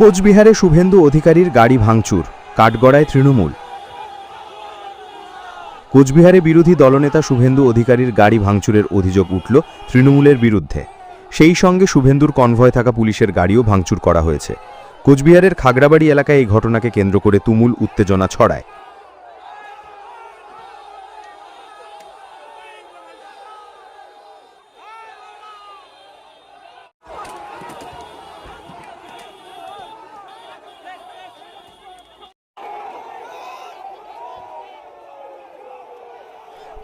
কোচবিহারে শুভেন্দু অধিকারীর গাড়ি ভাঙচুর, কাঠগড়ায় তৃণমূল। কোচবিহারে বিরোধী দলনেতা শুভেন্দু অধিকারীর গাড়ি ভাঙচুরের অভিযোগ উঠল তৃণমূলের বিরুদ্ধে। সেই সঙ্গে শুভেন্দুর কনভয় থাকা পুলিশের গাড়িও ভাঙচুর করা হয়েছে। কোচবিহারের খাগড়াবাড়ি এলাকায় এই ঘটনাকে কেন্দ্র করে তুমুল উত্তেজনা ছড়ায়।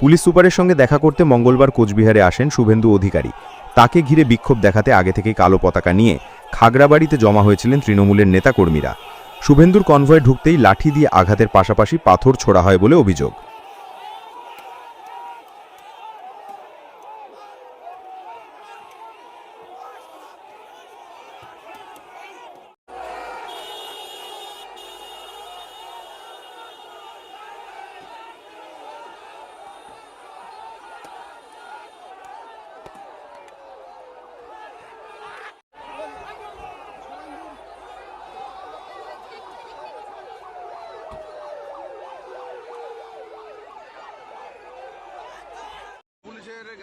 পুলিশ সুপারের সঙ্গে দেখা করতে মঙ্গলবার কোচবিহারে আসেন শুভেন্দু অধিকারী। তাকে ঘিরে বিক্ষোভ দেখাতে আগে থেকেই কালো পতাকা নিয়ে খাগড়াবাড়িতে জমা হয়েছিলেন তৃণমূলের নেতাকর্মীরা। শুভেন্দুর কনভয়ে ঢুকতেই লাঠি দিয়ে আঘাতের পাশাপাশি পাথর ছোড়া হয় বলে অভিযোগ।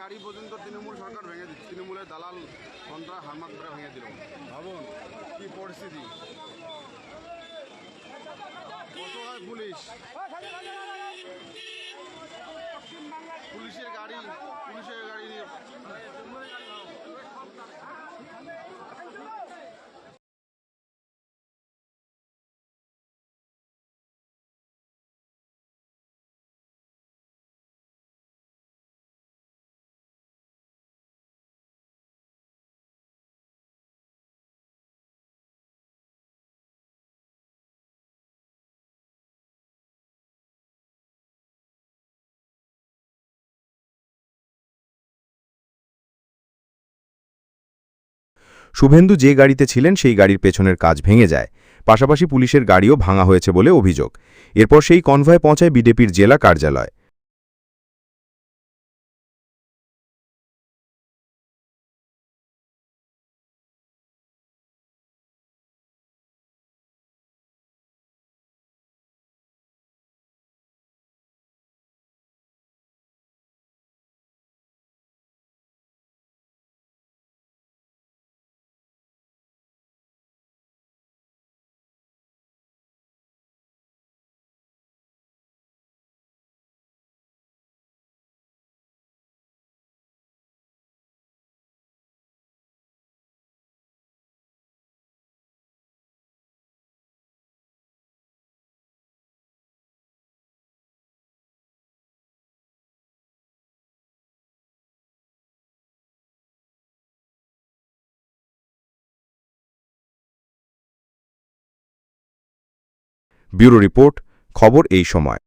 গাড়ি পর্যন্ত তৃণমূল সরকার ভেঙে দিচ্ছে তৃণমূলের দালাল সন্ত্রাস হারমাত করে ভেঙে দিল। ভাবুন, কি পরিস্থিতি? অসহায় পুলিশ। শুভেন্দু যে গাড়িতে ছিলেন সেই গাড়ির পেছনের কাজ ভেঙে যায়। পাশাপাশি পুলিশের গাড়িও ভাঙা হয়েছে বলে অভিযোগ। এরপর সেই কনভয় পৌঁছায় বিডেপির জেলা কার্যালয়। ব্যুরো রিপোর্ট খবর এই সময়।